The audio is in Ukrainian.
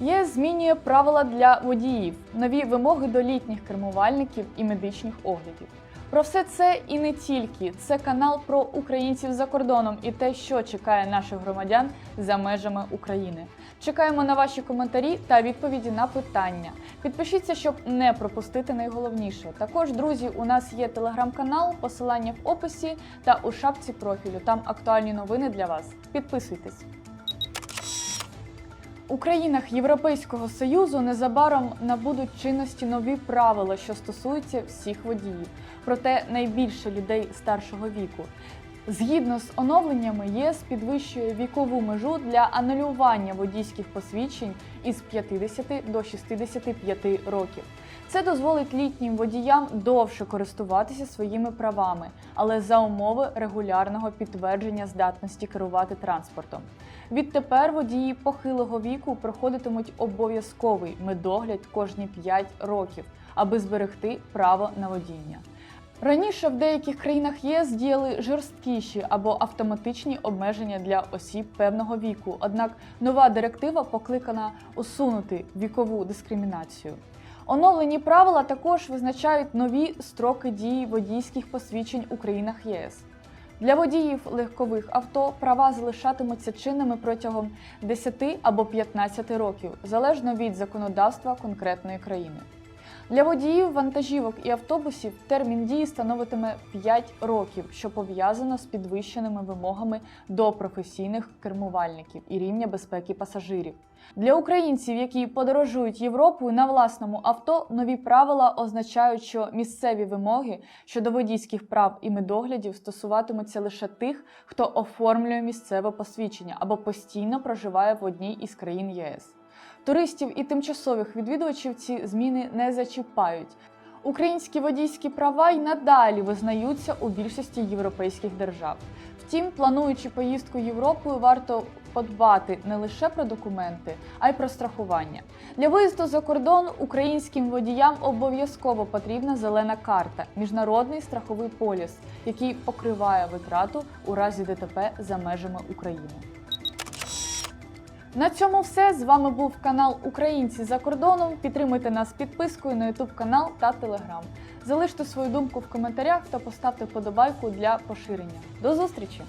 ЄС змінює правила для водіїв, нові вимоги до літніх кермувальників і медичних оглядів. Про все це і не тільки. Це канал про українців за кордоном і те, що чекає наших громадян за межами України. Чекаємо на ваші коментарі та відповіді на питання. Підпишіться, щоб не пропустити найголовніше. Також, друзі, у нас є телеграм-канал, посилання в описі та у шапці профілю. Там актуальні новини для вас. Підписуйтесь. У країнах Європейського Союзу незабаром набудуть чинності нові правила, що стосуються всіх водіїв, проте найбільше людей старшого віку. Згідно з оновленнями, ЄС підвищує вікову межу для анулювання водійських посвідчень із 50 до 65 років. Це дозволить літнім водіям довше користуватися своїми правами, але за умови регулярного підтвердження здатності керувати транспортом. Відтепер водії похилого віку проходитимуть обов'язковий медогляд кожні 5 років, аби зберегти право на водіння. Раніше в деяких країнах ЄС діяли жорсткіші або автоматичні обмеження для осіб певного віку. Однак нова директива покликана усунути вікову дискримінацію. Оновлені правила також визначають нові строки дії водійських посвідчень у країнах ЄС. Для водіїв легкових авто права залишатимуться чинними протягом 10 або 15 років, залежно від законодавства конкретної країни. Для водіїв вантажівок і автобусів термін дії становитиме 5 років, що пов'язано з підвищеними вимогами до професійних кермувальників і рівня безпеки пасажирів. Для українців, які подорожують Європою на власному авто, нові правила означають, що місцеві вимоги щодо водійських прав і медоглядів стосуватимуться лише тих, хто оформлює місцеве посвідчення або постійно проживає в одній із країн ЄС. Туристів і тимчасових відвідувачів ці зміни не зачіпають. Українські водійські права й надалі визнаються у більшості європейських держав. Втім, плануючи поїздку Європою, варто подбати не лише про документи, а й про страхування. Для виїзду за кордон українським водіям обов'язково потрібна зелена карта міжнародний страховий поліс, який покриває витрату у разі ДТП за межами України. На цьому все. З вами був канал Українці за кордоном. Підтримуйте нас підпискою на YouTube канал та Telegram. Залиште свою думку в коментарях та поставте вподобайку для поширення. До зустрічі!